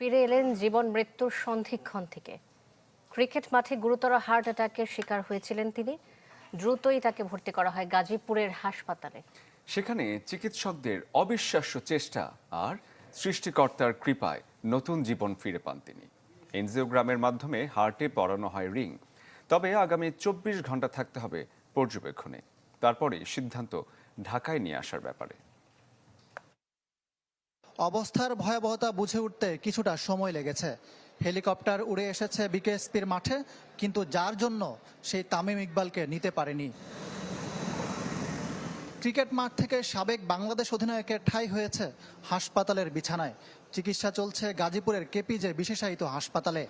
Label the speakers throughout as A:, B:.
A: ফিরে এলেন জীবন মৃত্যুর সন্ধিক্ষণ থেকে। ক্রিকেট মাঠে গুরুতর হার্ট অ্যাটাকের শিকার হয়েছিলেন তিনি। দ্রুতই তাকে ভর্তি করা হয় গাজীপুরের হাসপাতালে।
B: সেখানে চিকিৎসকদের অবিশ্বাস্য চেষ্টা আর সৃষ্টিকর্তার কৃপায় নতুন জীবন ফিরে পান তিনি। এনজিওগ্রামের মাধ্যমে হার্টে পরানো হয় রিং। তবে আগামী চব্বিশ ঘণ্টা থাকতে হবে পর্যবেক্ষণে। তারপরে সিদ্ধান্ত ঢাকায় নিয়ে আসার ব্যাপারে।
C: অবস্থার ভয়াবহতা বুঝে উঠতে কিছুটা সময় লেগেছে। হেলিকপ্টার উড়ে এসেছে বিকেএসপির মাঠে, কিন্তু যার জন্য সেই তামিম ইকবালকে নিতে পারেনি। ক্রিকেট মাঠ থেকে সাবেক বাংলাদেশ অধিনায়কের ঠাঁই হয়েছে হাসপাতালের বিছানায়। চিকিৎসা চলছে গাজীপুরের কেপিজে বিশেষায়িত হাসপাতালে।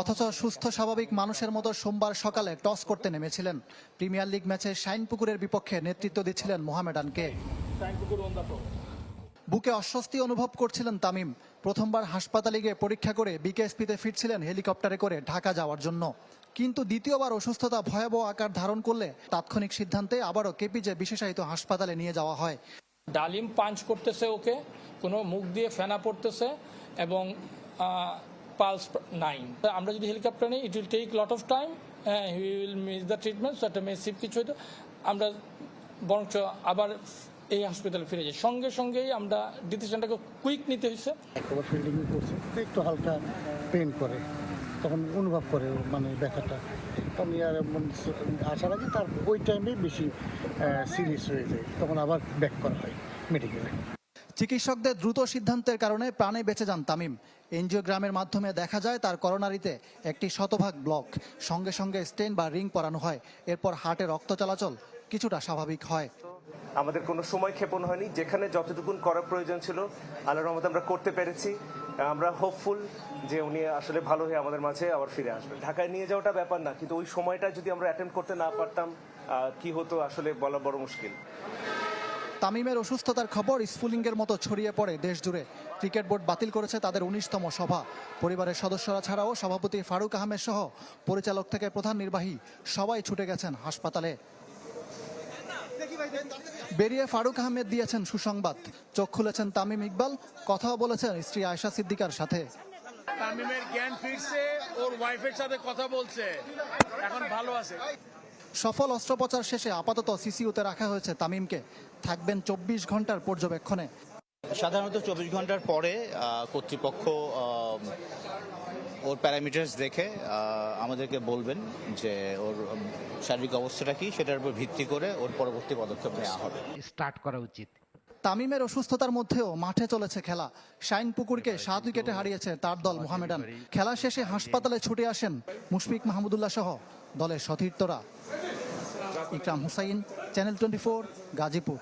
C: অথচ সুস্থ, স্বাভাবিক মানুষের মতো সোমবার সকালে টস করতে নেমেছিলেন। প্রিমিয়ার লিগ ম্যাচে শাইনপুকুরের বিপক্ষে নেতৃত্ব দিচ্ছিলেন মোহামেডানকে। বুকে অস্বস্তি অনুভব করছিলেন তামিম। প্রথমবার হাসপাতালে গিয়ে পরীক্ষা করে বিকেএসপিতে ফিরছিলেন হেলিকপ্টারে করে ঢাকা যাওয়ার জন্য। কিন্তু দ্বিতীয়বার অসুস্থতা ভয়াবহ আকার ধারণ করলে তাৎক্ষণিক সিদ্ধান্তে আবারও কেপিজে বিশেষায়িত হাসপাতালে নিয়ে যাওয়া হয়।
D: ডালিম পাঞ্চ করতেছে ওকে কোনো মুখ দিয়ে ফেনা পড়তেছে এবং পালস নাইন। আমরা যদি হেলিকপ্টার নিই it will take lot of time he will miss the treatment so একটা মেসিভ কিছু হয়তো আমরা বরঞ্চ আবার এই হসপিটালে ফিরে যাই। সঙ্গে সঙ্গেই আমরা ডিসিশনটাকে কুইক নিতে হয়েছে
E: একবার ফিল্ডিং করছে। একটু হালকা পেন করে। তখন অনুভব করে ও মানে ব্যথাটা। তখন ইয়ার মানে আসার আগে তার ওই টাইমে বেশি সিরিয়াস হয়ে যায়। তখন আবার ব্যাক করা হয় মেডিকেলে
C: চিকিৎসকদের দ্রুত সিদ্ধান্তের কারণে প্রাণে বেঁচে যান তামিম। এনজিওগ্রামের মাধ্যমে দেখা যায় তার করোনারিতে একটি শতভাগ ব্লক সঙ্গে সঙ্গে স্টেন বা রিং পরানো হয়। এরপর হার্টে রক্ত চলাচল কিছুটা স্বাভাবিক হয়।
F: আমাদের কোনো সময় ক্ষেপণ হয়নি। যেখানে যতটুকুন করার প্রয়োজন ছিল, আল্লাহর রহমতে আমরা করতে পেরেছি। আমরা হোপফুল যে উনি আসলে ভালো হয়ে আমাদের মাঝে আবার ফিরে আসবেন। ঢাকায় নিয়ে যাওয়াটা ব্যাপার না, কিন্তু ওই সময়টা যদি আমরা অ্যাটেন্ড করতে না পারতাম কি হতো আসলে বলা বড় মুশকিল।
C: তামিমের অসুস্থতার খবর স্ফুলিঙ্গের মতো ছড়িয়ে পড়ে দেশ জুড়ে ক্রিকেট বোর্ড বাতিল করেছে তাদের উনিশতম সভা। পরিবারের সদস্যরা ছাড়াও সভাপতি ফারুক আহমেদ সহ পরিচালক থেকে প্রধান নির্বাহী সবাই ছুটে গেছেন হাসপাতালে। বেরিয়ে ফারুক আহমেদ দিয়েছেন সুসংবাদ। চোখ খুলেছেন তামিম ইকবাল কথাও বলেছেন স্ত্রী আয়শা সিদ্দিকার সাথে।
G: তামিমের জ্ঞান ফিরছে ওর ওয়াইফের সাথে কথা বলছে। এখন ভালো আছে।
C: সফল অস্ত্রোপচার শেষে আপাতত সিসিউতে রাখা হয়েছে তামিমকে। থাকবেন চব্বিশ ঘণ্টার পর্যবেক্ষণে।
H: সাধারণত চব্বিশ ঘণ্টার পরে কর্তৃপক্ষ ওর প্যারামিটার্স দেখে আমাদেরকে বলবেন যে ওর শারীরিক অবস্থাটা কি সেটার উপর ভিত্তি করে ওর পরবর্তী পদক্ষেপ নেওয়া হবে।
I: স্টার্ট করা উচিত।
C: তামিমের অসুস্থতার মধ্যেও মাঠে চলেছে খেলা। শাইন পুকুরকে সাত উইকেটে হারিয়েছে তার দল মোহামেডান। খেলা শেষে হাসপাতালে ছুটে আসেন মুশফিক মাহমুদুল্লাহ সহ দলের সতীর্থরা। Ikram Hussain channel twenty four Gazipur.